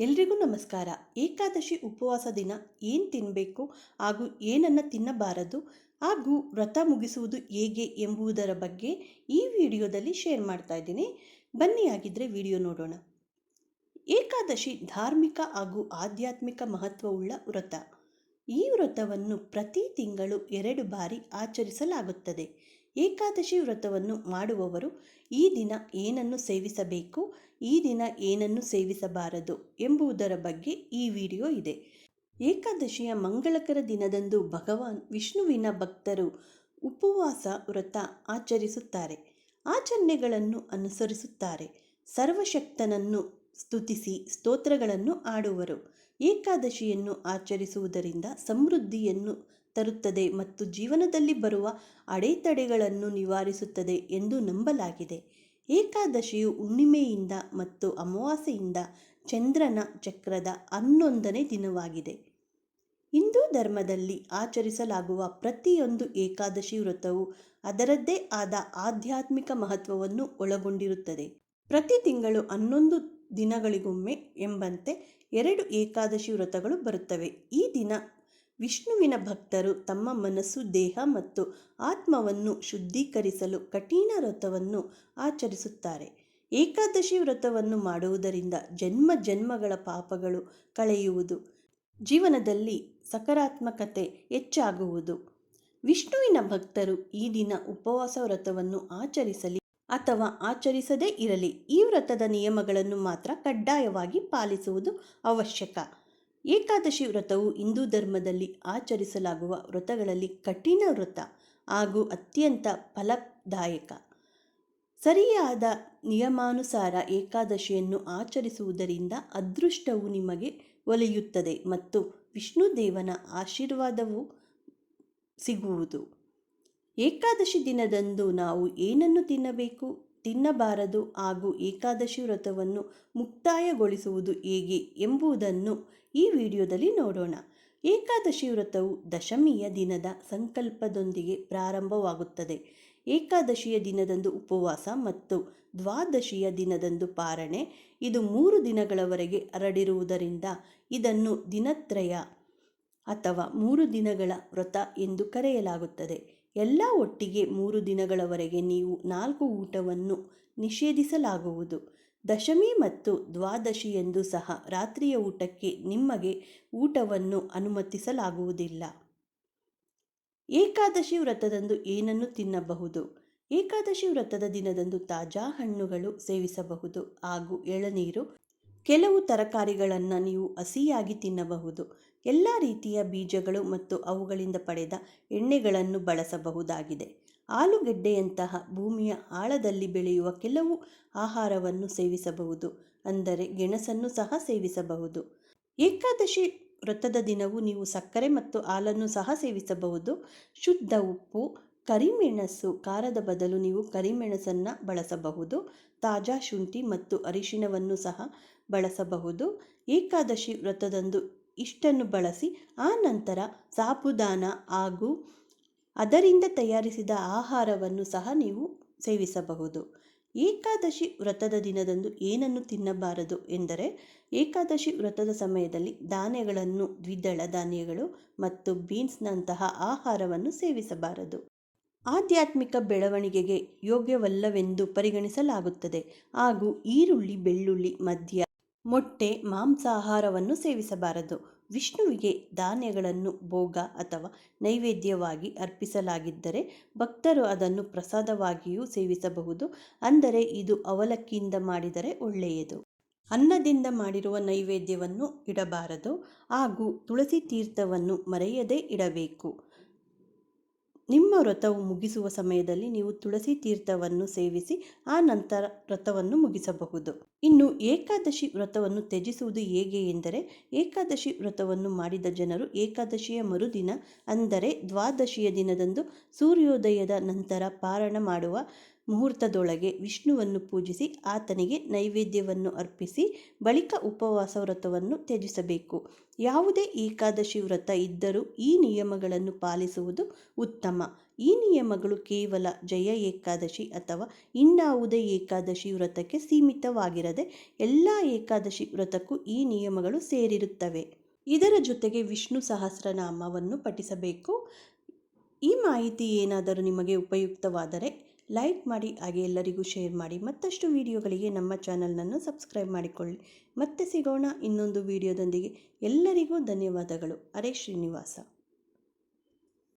ಎಲ್ರಿಗೂ ನಮಸ್ಕಾರ. ಏಕಾದಶಿ ಉಪವಾಸ ದಿನ ಏನು ತಿನ್ನಬೇಕು ಹಾಗೂ ಏನನ್ನು ತಿನ್ನಬಾರದು ಹಾಗೂ ವ್ರತ ಮುಗಿಸುವುದು ಹೇಗೆ ಎಂಬುದರ ಬಗ್ಗೆ ಈ ವಿಡಿಯೋದಲ್ಲಿ ಶೇರ್ ಮಾಡ್ತಾ ಇದ್ದೀನಿ. ಬನ್ನಿ ಆಗಿದ್ದರೆ ವಿಡಿಯೋ ನೋಡೋಣ. ಏಕಾದಶಿ ಧಾರ್ಮಿಕ ಹಾಗೂ ಆಧ್ಯಾತ್ಮಿಕ ಮಹತ್ವವುಳ್ಳ ವ್ರತ. ಈ ವ್ರತವನ್ನು ಪ್ರತಿ ತಿಂಗಳು ಎರಡು ಬಾರಿ ಆಚರಿಸಲಾಗುತ್ತದೆ. ಏಕಾದಶಿ ವ್ರತವನ್ನು ಮಾಡುವವರು ಈ ದಿನ ಏನನ್ನು ಸೇವಿಸಬೇಕು, ಈ ದಿನ ಏನನ್ನು ಸೇವಿಸಬಾರದು ಎಂಬುದರ ಬಗ್ಗೆ ಈ ವಿಡಿಯೋ ಇದೆ. ಏಕಾದಶಿಯ ಮಂಗಳಕರ ದಿನದಂದು ಭಗವಾನ್ ವಿಷ್ಣುವಿನ ಭಕ್ತರು ಉಪವಾಸ ವ್ರತ ಆಚರಿಸುತ್ತಾರೆ. ಆಚರಣೆಗಳನ್ನು ಅನುಸರಿಸುತ್ತಾರೆ. ಸರ್ವಶಕ್ತನನ್ನು ಸ್ತುತಿಸಿ ಸ್ತೋತ್ರಗಳನ್ನು ಆಡುವರು. ಏಕಾದಶಿಯನ್ನು ಆಚರಿಸುವುದರಿಂದ ಸಮೃದ್ಧಿಯನ್ನು ತರುತ್ತದೆ ಮತ್ತು ಜೀವನದಲ್ಲಿ ಬರುವ ಅಡೆತಡೆಗಳನ್ನು ನಿವಾರಿಸುತ್ತದೆ ಎಂದು ನಂಬಲಾಗಿದೆ. ಏಕಾದಶಿಯು ಹುಣ್ಣಿಮೆಯಿಂದ ಮತ್ತು ಅಮಾವಾಸ್ಯೆಯಿಂದ ಚಂದ್ರನ ಚಕ್ರದ ಹನ್ನೊಂದನೇ ದಿನವಾಗಿದೆ. ಹಿಂದೂ ಧರ್ಮದಲ್ಲಿ ಆಚರಿಸಲಾಗುವ ಪ್ರತಿಯೊಂದು ಏಕಾದಶಿ ವ್ರತವು ಅದರದ್ದೇ ಆದ ಆಧ್ಯಾತ್ಮಿಕ ಮಹತ್ವವನ್ನು ಒಳಗೊಂಡಿರುತ್ತದೆ. ಪ್ರತಿ ತಿಂಗಳು ಹನ್ನೊಂದು ದಿನಗಳಿಗೊಮ್ಮೆ ಎಂಬಂತೆ ಎರಡು ಏಕಾದಶಿ ವ್ರತಗಳು ಬರುತ್ತವೆ. ಈ ದಿನ ವಿಷ್ಣುವಿನ ಭಕ್ತರು ತಮ್ಮ ಮನಸ್ಸು, ದೇಹ ಮತ್ತು ಆತ್ಮವನ್ನು ಶುದ್ಧೀಕರಿಸಲು ಕಠಿಣ ವ್ರತವನ್ನು ಆಚರಿಸುತ್ತಾರೆ. ಏಕಾದಶಿ ವ್ರತವನ್ನು ಮಾಡುವುದರಿಂದ ಜನ್ಮ ಜನ್ಮಗಳ ಪಾಪಗಳು ಕಳೆಯುವುದು, ಜೀವನದಲ್ಲಿ ಸಕಾರಾತ್ಮಕತೆ ಹೆಚ್ಚಾಗುವುದು. ವಿಷ್ಣುವಿನ ಭಕ್ತರು ಈ ದಿನ ಉಪವಾಸ ವ್ರತವನ್ನು ಆಚರಿಸಲಿ ಅಥವಾ ಆಚರಿಸದೇ ಇರಲಿ, ಈ ವ್ರತದ ನಿಯಮಗಳನ್ನು ಮಾತ್ರ ಕಡ್ಡಾಯವಾಗಿ ಪಾಲಿಸುವುದು ಅವಶ್ಯಕ. ಏಕಾದಶಿ ವ್ರತವು ಹಿಂದೂ ಧರ್ಮದಲ್ಲಿ ಆಚರಿಸಲಾಗುವ ವ್ರತಗಳಲ್ಲಿ ಕಠಿಣ ವ್ರತ ಹಾಗೂ ಅತ್ಯಂತ ಫಲದಾಯಕ. ಸರಿಯಾದ ನಿಯಮಾನುಸಾರ ಏಕಾದಶಿಯನ್ನು ಆಚರಿಸುವುದರಿಂದ ಅದೃಷ್ಟವು ನಿಮಗೆ ಒಲಿಯುತ್ತದೆ ಮತ್ತು ವಿಷ್ಣು ದೇವನ ಆಶೀರ್ವಾದವು ಸಿಗುವುದು. ಏಕಾದಶಿ ದಿನದಂದು ನಾವು ಏನನ್ನು ತಿನ್ನಬೇಕು? ತಿನ್ನಬಾರದು ಹಾಗೂ ಏಕಾದಶಿ ವ್ರತವನ್ನು ಮುಕ್ತಾಯಗೊಳಿಸುವುದು ಹೇಗೆ ಎಂಬುದನ್ನು ಈ ವಿಡಿಯೋದಲ್ಲಿ ನೋಡೋಣ. ಏಕಾದಶಿ ವ್ರತವು ದಶಮಿಯ ದಿನದ ಸಂಕಲ್ಪದೊಂದಿಗೆ ಪ್ರಾರಂಭವಾಗುತ್ತದೆ. ಏಕಾದಶಿಯ ದಿನದಂದು ಉಪವಾಸ ಮತ್ತು ದ್ವಾದಶಿಯ ದಿನದಂದು ಪಾರಣೆ, ಇದು ಮೂರು ದಿನಗಳವರೆಗೆ ಹರಡಿರುವುದರಿಂದ ಇದನ್ನು ದಿನತ್ರಯ ಅಥವಾ ಮೂರು ದಿನಗಳ ವ್ರತ ಎಂದು ಕರೆಯಲಾಗುತ್ತದೆ. ಎಲ್ಲ ಒಟ್ಟಿಗೆ ಮೂರು ದಿನಗಳವರೆಗೆ ನೀವು ನಾಲ್ಕು ಊಟವನ್ನು ನಿಷೇಧಿಸಲಾಗುವುದು. ದಶಮಿ ಮತ್ತು ದ್ವಾದಶಿ ಎಂದು ಸಹ ರಾತ್ರಿಯ ಊಟಕ್ಕೆ ನಿಮಗೆ ಊಟವನ್ನು ಅನುಮತಿಸಲಾಗುವುದಿಲ್ಲ. ಏಕಾದಶಿ ವ್ರತದಂದು ಏನನ್ನು ತಿನ್ನಬಹುದು? ಏಕಾದಶಿ ವ್ರತದ ದಿನದಂದು ತಾಜಾ ಹಣ್ಣುಗಳು ಸೇವಿಸಬಹುದು. ಹಾಗೂ ಎಳನೀರು ಕೆಲವು ತರಕಾರಿಗಳನ್ನು ನೀವು ಹಸಿಯಾಗಿ ತಿನ್ನಬಹುದು. ಎಲ್ಲ ರೀತಿಯ ಬೀಜಗಳು ಮತ್ತು ಅವುಗಳಿಂದ ಪಡೆದ ಎಣ್ಣೆಗಳನ್ನು ಬಳಸಬಹುದಾಗಿದೆ. ಆಲೂಗೆಡ್ಡೆಯಂತಹ ಭೂಮಿಯ ಆಳದಲ್ಲಿ ಬೆಳೆಯುವ ಕೆಲವು ಆಹಾರವನ್ನು ಸೇವಿಸಬಹುದು, ಅಂದರೆ ಗೆಣಸನ್ನು ಸಹ ಸೇವಿಸಬಹುದು. ಏಕಾದಶಿ ವ್ರತದ ದಿನವೂ ನೀವು ಸಕ್ಕರೆ ಮತ್ತು ಹಾಲನ್ನು ಸಹ ಸೇವಿಸಬಹುದು. ಶುದ್ಧ ಉಪ್ಪು ಕರಿಮೆಣಸು ಖಾರದ ಬದಲು ನೀವು ಕರಿಮೆಣಸನ್ನು ಬಳಸಬಹುದು. ತಾಜಾ ಶುಂಠಿ ಮತ್ತು ಅರಿಶಿಣವನ್ನು ಸಹ ಬಳಸಬಹುದು. ಏಕಾದಶಿ ವ್ರತದಂದು ಇಷ್ಟನ್ನು ಬಳಸಿ, ಆ ನಂತರ ಸಾಬುದಾನ ಹಾಗೂ ಅದರಿಂದ ತಯಾರಿಸಿದ ಆಹಾರವನ್ನು ಸಹ ನೀವು ಸೇವಿಸಬಹುದು. ಏಕಾದಶಿ ವ್ರತದ ದಿನದಂದು ಏನನ್ನು ತಿನ್ನಬಾರದು ಎಂದರೆ, ಏಕಾದಶಿ ವ್ರತದ ಸಮಯದಲ್ಲಿ ಧಾನ್ಯಗಳನ್ನು ದ್ವಿದಳ ಧಾನ್ಯಗಳು ಮತ್ತು ಬೀನ್ಸ್ನಂತಹ ಆಹಾರವನ್ನು ಸೇವಿಸಬಾರದು. ಆಧ್ಯಾತ್ಮಿಕ ಬೆಳವಣಿಗೆಗೆ ಯೋಗ್ಯವಲ್ಲವೆಂದು ಪರಿಗಣಿಸಲಾಗುತ್ತದೆ. ಹಾಗೂ ಈರುಳ್ಳಿ, ಬೆಳ್ಳುಳ್ಳಿ, ಮದ್ಯ, ಮೊಟ್ಟೆ, ಮಾಂಸಾಹಾರವನ್ನು ಸೇವಿಸಬಾರದು. ವಿಷ್ಣುವಿಗೆ ಧಾನ್ಯಗಳನ್ನು ಭೋಗ ಅಥವಾ ನೈವೇದ್ಯವಾಗಿ ಅರ್ಪಿಸಲಾಗಿದ್ದರೆ ಭಕ್ತರು ಅದನ್ನು ಪ್ರಸಾದವಾಗಿಯೂ ಸೇವಿಸಬಹುದು. ಅಂದರೆ ಇದು ಅವಲಕ್ಕಿಯಿಂದ ಮಾಡಿದರೆ ಒಳ್ಳೆಯದು. ಅನ್ನದಿಂದ ಮಾಡಿರುವ ನೈವೇದ್ಯವನ್ನು ಇಡಬಾರದು. ಹಾಗೂ ತುಳಸಿ ತೀರ್ಥವನ್ನು ಮರೆಯದೇ ಇಡಬೇಕು. ನಿಮ್ಮ ವ್ರತವು ಮುಗಿಸುವ ಸಮಯದಲ್ಲಿ ನೀವು ತುಳಸಿ ತೀರ್ಥವನ್ನು ಸೇವಿಸಿ, ಆ ನಂತರ ವ್ರತವನ್ನು ಮುಗಿಸಬಹುದು. ಇನ್ನು ಏಕಾದಶಿ ವ್ರತವನ್ನು ತ್ಯಜಿಸುವುದು ಹೇಗೆ ಎಂದರೆ, ಏಕಾದಶಿ ವ್ರತವನ್ನು ಮಾಡಿದ ಜನರು ಏಕಾದಶಿಯ ಮರುದಿನ, ಅಂದರೆ ದ್ವಾದಶಿಯ ದಿನದಂದು ಸೂರ್ಯೋದಯದ ನಂತರ ಪಾರಣ ಮಾಡುವ ಮುಹೂರ್ತದೊಳಗೆ ವಿಷ್ಣುವನ್ನು ಪೂಜಿಸಿ ಆತನಿಗೆ ನೈವೇದ್ಯವನ್ನು ಅರ್ಪಿಸಿ, ಬಳಿಕ ಉಪವಾಸ ವ್ರತವನ್ನು ತ್ಯಜಿಸಬೇಕು. ಯಾವುದೇ ಏಕಾದಶಿ ವ್ರತ ಇದ್ದರೂ ಈ ನಿಯಮಗಳನ್ನು ಪಾಲಿಸುವುದು ಉತ್ತಮ. ಈ ನಿಯಮಗಳು ಕೇವಲ ಜಯ ಏಕಾದಶಿ ಅಥವಾ ಇನ್ನಾವುದೇ ಏಕಾದಶಿ ವ್ರತಕ್ಕೆ ಸೀಮಿತವಾಗಿರದೆ ಎಲ್ಲ ಏಕಾದಶಿ ವ್ರತಕ್ಕೂ ಈ ನಿಯಮಗಳು ಸೇರಿರುತ್ತವೆ. ಇದರ ಜೊತೆಗೆ ವಿಷ್ಣು ಸಹಸ್ರನಾಮವನ್ನು ಪಠಿಸಬೇಕು. ಈ ಮಾಹಿತಿ ಏನಾದರೂ ನಿಮಗೆ ಉಪಯುಕ್ತವಾದರೆ ಲೈಕ್ ಮಾಡಿ, ಹಾಗೆ ಎಲ್ಲರಿಗೂ ಶೇರ್ ಮಾಡಿ. ಮತ್ತಷ್ಟು ವಿಡಿಯೋಗಳಿಗೆ ನಮ್ಮ ಚಾನಲ್ನನ್ನು ಸಬ್ಸ್ಕ್ರೈಬ್ ಮಾಡಿಕೊಳ್ಳಿ. ಮತ್ತೆ ಸಿಗೋಣ ಇನ್ನೊಂದು ವಿಡಿಯೋದೊಂದಿಗೆ ಎಲ್ಲರಿಗೂ ಧನ್ಯವಾದಗಳು. ಅರೆ ಶ್ರೀನಿವಾಸ.